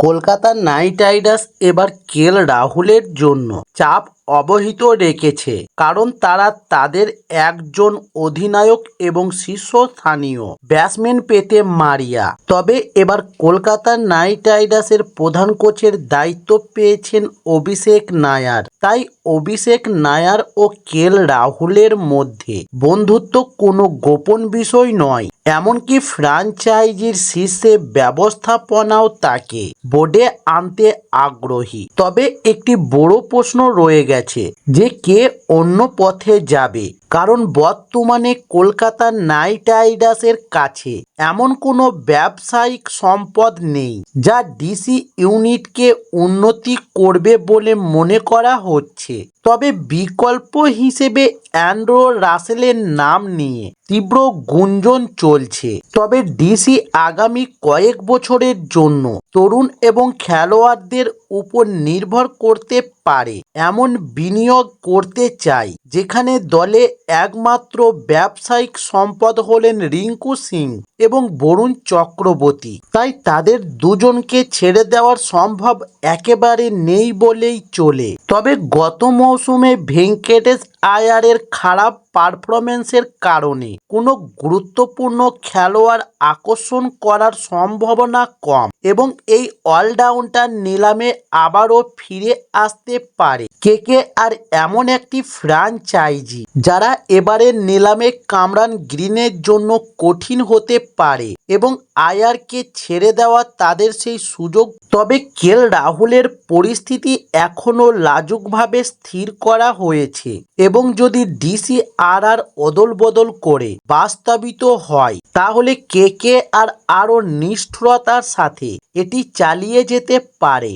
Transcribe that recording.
Kolkata Knight Riders এবার KL রাহুলের জন্য। চাপ অবহিত রেখেছে, কারণ তারা তাদের একজন অধিনায়ক এবং শীর্ষস্থানীয় ব্যাটসম্যান পেতে মারিয়া। তবে এবার কলকাতা নাইট রাইডার্সের প্রধান কোচের দায়িত্ব পেয়েছেন অভিষেক নায়ার। তাই অভিষেক নায়ার ও কেএল রাহুলের মধ্যে বন্ধুত্ব কোনো গোপন বিষয় নয়, এমনকি ফ্র্যাঞ্চাইজির শীর্ষে ব্যবস্থাপনাও তাকে বোর্ডে আনতে আগ্রহী। তবে একটি বড় প্রশ্ন রয়ে গেছে যে কে অন্য পথে যাবে। কারণ বর্তমানে কলকাতা নাইট রাইডার্সের কাছে এমন কোনো ব্যবসায়িক সম্পদ নেই যা ডিসি ইউনিটকে উন্নতি করবে বলে মনে করা হচ্ছে। তবে বিকল্প হিসেবে অ্যান্ড্রো রাসেলের নাম নিয়ে তীব্র গুঞ্জন চলছে। তবে ডিসি আগামী কয়েক বছরের জন্য তরুণ এবং খেলোয়াড়দের উপর নির্ভর করতে পারে, এমন বিনিয়োগ করতে চাই যেখানে দলে একমাত্র ব্যবসায়িক সম্পদ হলেন রিঙ্কু সিং এবং বরুণ চক্রবর্তী। তাই তাদের দুজনকে ছেড়ে দেওয়ার সম্ভব একেবারে নেই বলেই চলে। তবে গত মৌসুমে ভেঙ্কটেশ আয়ারের খারাপ পারফরমেন্সের কারণে কোনো গুরুত্বপূর্ণ খেলোয়াড় আকর্ষণ করার সম্ভাবনা কম এবং এই অলরাউন্ডার নিলামে আবারও ফিরে আসতে পারে। কেকে আর এমন একটি ফ্রাঞ্চাইজি যারা এবারের নিলামে কামরান গ্রিনের জন্য কঠিন হতে পারে এবং আয়ারকে ছেড়ে দেওয়া তাদের সেই সুযোগ, তবে কেল রাহুলের পরিস্থিতি এখনও লাজুকভাবে স্থির করা হয়েছে এবং যদি ডিসি আর আর অদল বদল করে বাস্তবিত হয়। তাহলে কে কে আর আরও নিষ্ঠুরতার সাথে এটি চালিয়ে যেতে পারে?